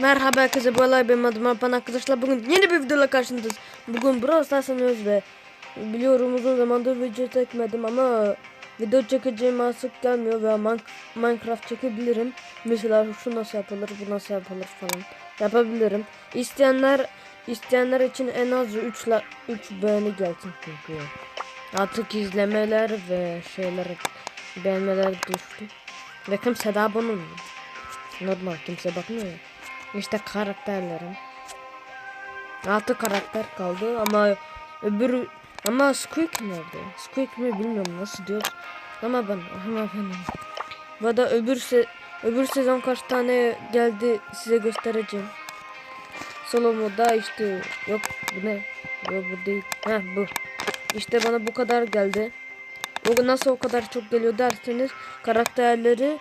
Merhaba herkese bu olay benim adım Alpan arkadaşlar bugün yeni bir videoyla karşınızdayız. Bugün Brawl Stars'ınız ve biliyorum uzun zamandır video çekmedim ama video çekeceğim artık gelmiyor ve Min- Minecraft çekebilirim. Mesela şu nasıl yapılır bu nasıl yapılır falan yapabilirim. İsteyenler isteyenler için en az 3 la 3 beğeni gelsin çünkü. Artık izlemeler ve şeyler beğenmeler düştü. Ve kimse de abone. Normal kimse bakmıyor ya. İşte karakterlerim. Altı karakter kaldı ama öbür ama Squeak nerede? Squeak mi bilmiyorum nasıl diyor. Ama ben ama ben. Bu da öbür se öbür sezon kaç tane geldi size göstereceğim. Solo modda işte yok bu ne? Yok bu değil. Ha bu. İşte bana bu kadar geldi. O nasıl o kadar çok geliyor derseniz karakterleri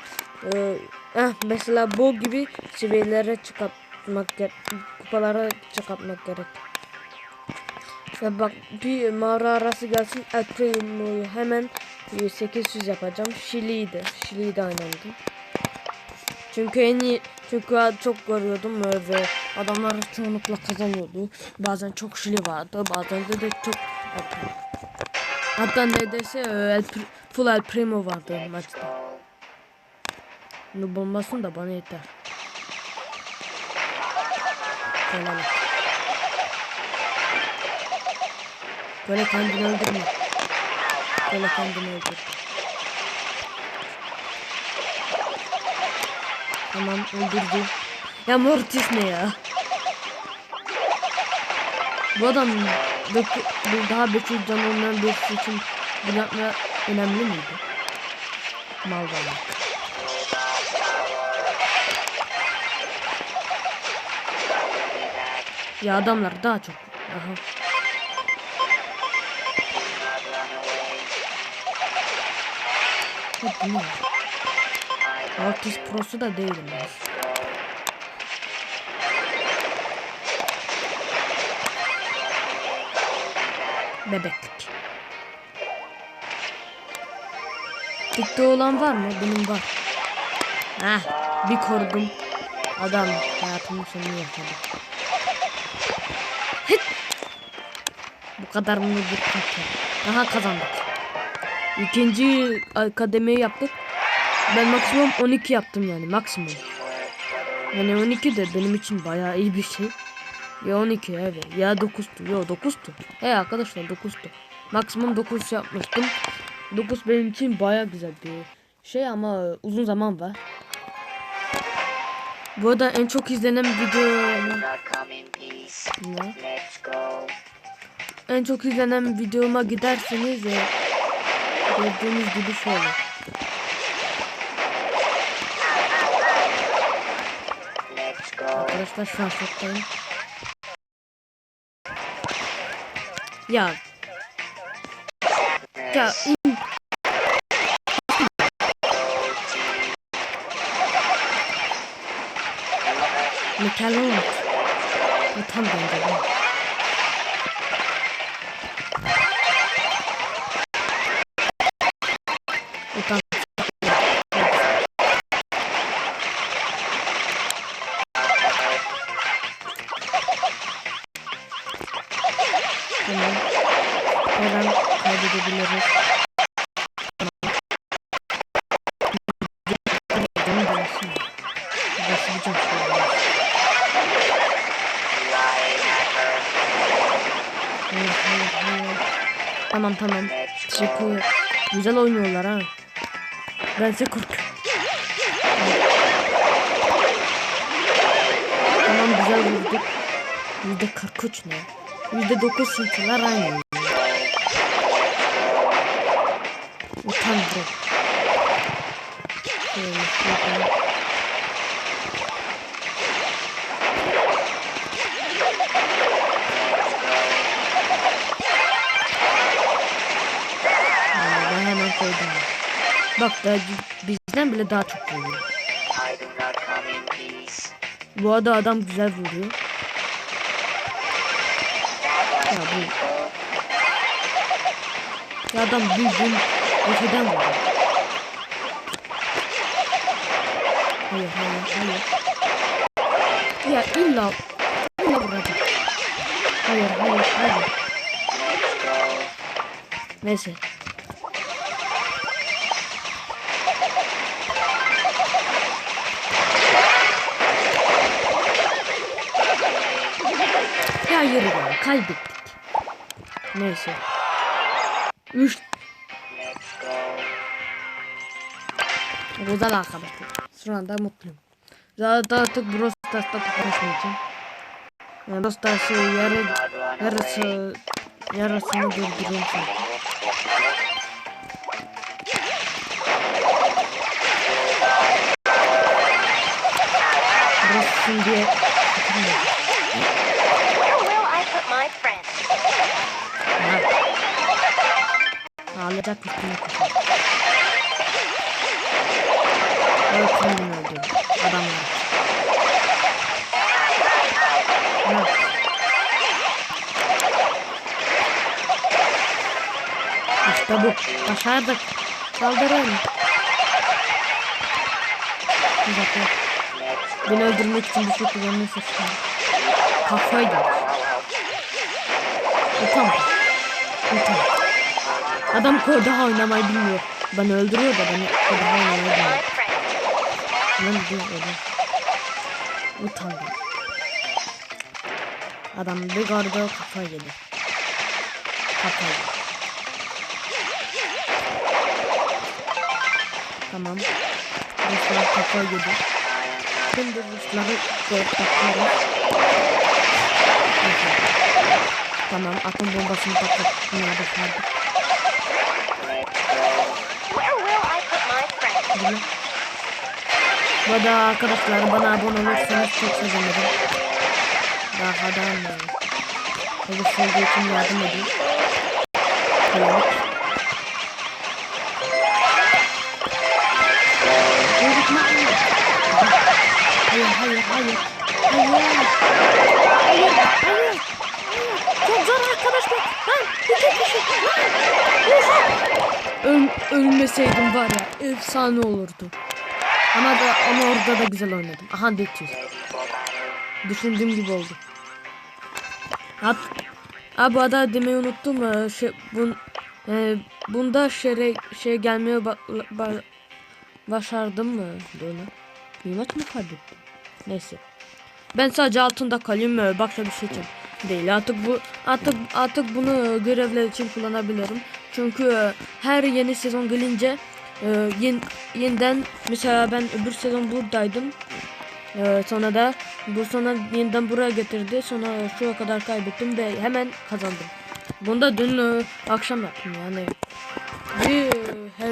e, eh, mesela bu gibi seviyelere çıkartmak gerek kupalara çıkartmak gerek. Ve bak bir mağara arası gelsin El Primo'yu hemen e, 800 yapacağım. Şili'yi de. Şili'yi de. Çünkü en iyi çünkü çok görüyordum e, ve adamlar çoğunlukla kazanıyordu. Bazen çok şili vardı, bazen de, de çok Hatta neredeyse e, El, full El Primo vardı maçta. Noob olmasın da bana yeter. Helal. Böyle kendini öldürme. Böyle kendini öldür. Tamam öldürdü. Ya Mortis ne ya? Bu adam bir daha 500 can olmayan için bunu yapma önemli miydi? Mal varlık. Ya adamlar daha çok. Aha. Ne? Altis Pro'su da değilim ben. Bebeklik. Dikte olan var mı? Benim var. Heh, bir korudum. Adam hayatımın sonunu yaşadı. Bu kadar mı bir kaçı? Aha kazandık. İkinci akademeyi yaptık. Ben maksimum 12 yaptım yani maksimum. Yani 12 de benim için bayağı iyi bir şey. Ya 12 evet ya 9'tu. Yo 9'tu. He arkadaşlar 9'tu. Maksimum 9 yapmıştım. 9 benim için bayağı güzel bir şey ama uzun zaman var. Bu arada en çok izlenen video ne? En çok izlenen videoma giderseniz e, gördüğünüz gibi şöyle. Arkadaşlar şu an şoktayım. Ya. Ya. in- Metalon. Bu tam bence. Hayır, hayır, hayır. Tamam tamam. Teşekkür. Güzel oynuyorlar ha. Ben size korkuyorum. Tamam güzel vurduk. Yüzde 43 ne? Yüzde 9 sintiler aynı. Utan bro. Şöyle Da bizden bile daha çok vuruyor. Bu arada adam güzel vuruyor. Ya bu. Ya adam bildiğin öteden vuruyor. Hayır hayır hayır. illa illa vuracak. Hayır hayır hayır. Neyse. Ya yürü be kaybettik. Neyse. Üç. Güzel arkadaşlar. Şu anda mutluyum. Zaten artık Brawl Stars'ta konuşmayacağım. Yani Brawl Stars'ı yarı, yarısı yarısını durduruyorum zaten. Burası diye Ağlayacak üstüne koşar. Evet kendini öldürdü. Adamlar. Ha. İşte bu. Başardık. Saldırın. Bir dakika. Beni öldürmek için bir şey kullanıyorsa şimdi. Kafayı da. Utan. Adam koda oynamayı bilmiyor. Beni öldürüyor da beni koda oynamayı bilmiyor. Lan diyor öyle. Utandım. Adam bir garda kafa yedi. Kafa yedi. Tamam. Ruslar kafa yedi. Şimdi Rusları. Neyse. Tamam atom bombasını patlattım. Bunları başardık. Bu arada arkadaşlar bana abone olursanız çok sevinirim. Daha da Polis olduğu için yardım edin. Evet. Ölmeseydim var ya efsane olurdu. Ama da ama orada da güzel oynadım. Aha 400. Düşündüğüm gibi oldu. Hat Ha bu arada demeyi unuttum. Ee, Şey, bun, e, bunda şey, şey gelmeye ba, ba- başardım mı böyle? Maç mı kaybettim? Neyse. Ben sadece altında kalayım mı? Başka bir şey için değil. Artık bu artık artık bunu görevler için kullanabilirim. Çünkü e, her yeni sezon gelince e, yen, yeniden mesela ben öbür sezon buradaydım. E, sonra da bu sonra yeniden buraya getirdi. Sonra şuraya kadar kaybettim ve hemen kazandım. Bunu da dün e, akşam yaptım yani. Bir her,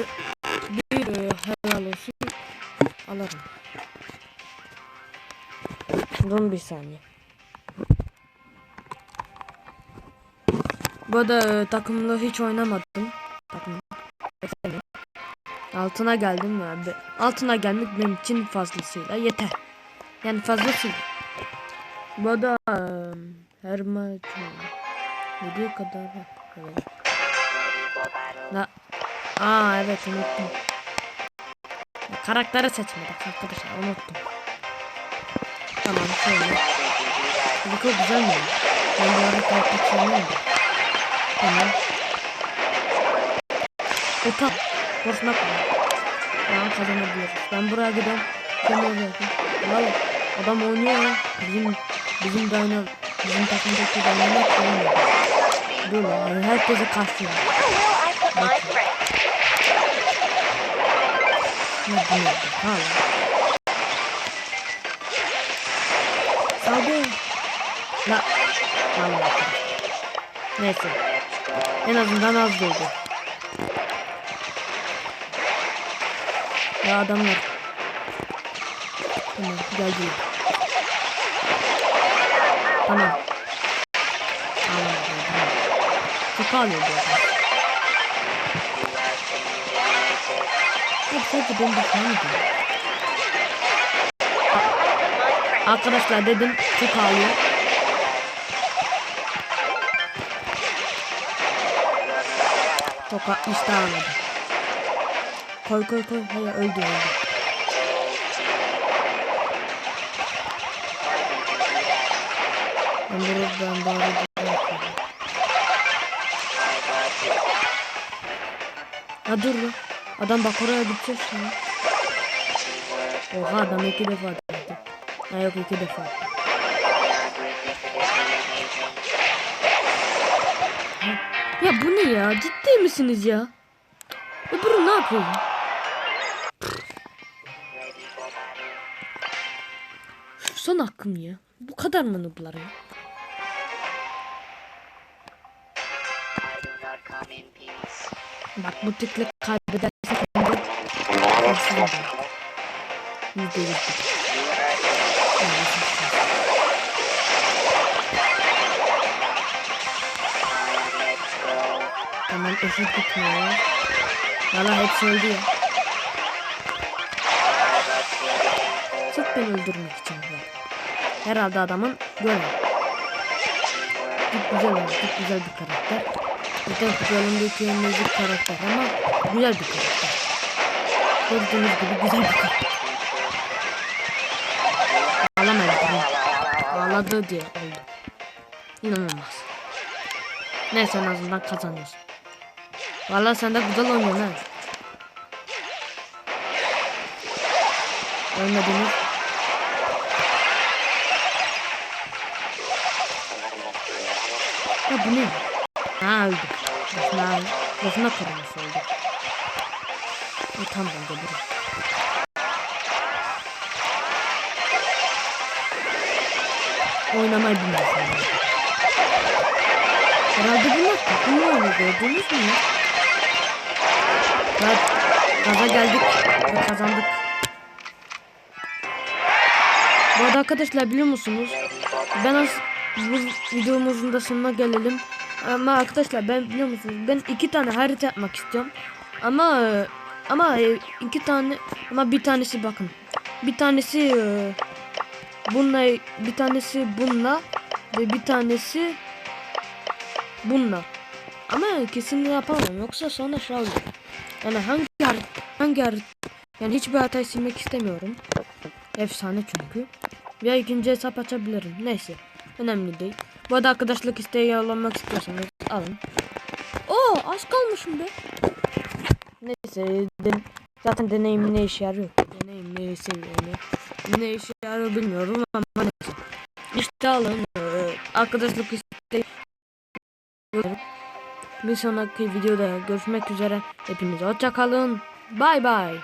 bir e, helal olsun alırım. Durun bir saniye. Bu arada e, takımla hiç oynamadım. Takım. Altına geldim abi? Altına gelmek benim için fazlasıyla yeter. Yani fazlasıyla. Bu arada e, her maç video kadar. Evet. Na Aa evet unuttum. Karakteri seçmedik arkadaşlar unuttum. Tamam şöyle. Bu çok güzel mi? Ben bu arada karakter. Tamam. E tamam. Boşuna koy. Tamam kazanabiliriz. Ben buraya gidiyorum. Sen oraya git. Valla adam oynuyor ya. Bizim bizim dayana bizim takımdaki dayana oynuyor. Dur lan herkese my friend? Ne diyor? Tamam. Saldı. La. Allah. Neyse. En azından az doldu. Ya adamlar. Tamam geldi. Tamam. Tamam. tamam. Çok ağlıyor bu adam. Hep sadece ben düşünmedim. My friend. Arkadaşlar dedim çok ağlıyor. Çok işte ağladı. Koy koy koy. Hayır öldü öldü. Ben burada ben bari burada yapayım. Ha dur lan. Adam bak oraya gideceğiz şimdi. Oha adam iki defa attı. Ha yok iki defa attı. Ya bu ne ya? Ciddi misiniz ya? Bunu ne yapıyor? Son hakkım ya. Bu kadar mı nublar ya? Bak bu tıkla kaybederse kendi Nasıl olur? Yüzde yüz Tamam eşit gitmiyor. Valla hepsi öldü ya. Sırf beni öldürmek için bu. Herhalde adamın böyle. Çok güzel oldu, çok güzel bir karakter. Zaten kutularındaki en müzik karakter ama güzel bir karakter. Gördüğünüz gibi güzel bir karakter. Ağlamadı. Ağladı diye oldu. İnanılmaz. Neyse en azından kazanıyorsun. Valla sen güzel oynuyorsun ha. Ölmediniz. Ya bu ne? Ha öldü. Boşuna, boşuna kırılmış oldu. E, tam bence bura. Oynamayı bilmiyorsun. Herhalde bunlar takımlı oynuyor gördünüz mü Evet, gaza geldik ve kazandık. Bu arada arkadaşlar biliyor musunuz? Ben az bu videomuzun da sonuna gelelim. Ama arkadaşlar ben biliyor musunuz? Ben iki tane harita yapmak istiyorum. Ama ama e, iki tane ama bir tanesi bakın. Bir tanesi e, bununla bir tanesi bununla ve bir tanesi bununla. Ama kesinlikle yapamam yoksa sonra şey olur. Yani hangi hangi yani hiçbir hatayı silmek istemiyorum. Efsane çünkü. Ya ikinci hesap açabilirim. Neyse. Önemli değil. Bu arada arkadaşlık isteği yollamak istiyorsanız alın. Oo az kalmışım be. Neyse. den- zaten deneyim ne işe yarıyor? Deneyim ne seviyor ne? Ne işe yarıyor bilmiyorum ama neyse. İşte alın. Ee, arkadaşlık isteği bir sonraki videoda görüşmek üzere. Hepinize hoşça kalın. Bay bay.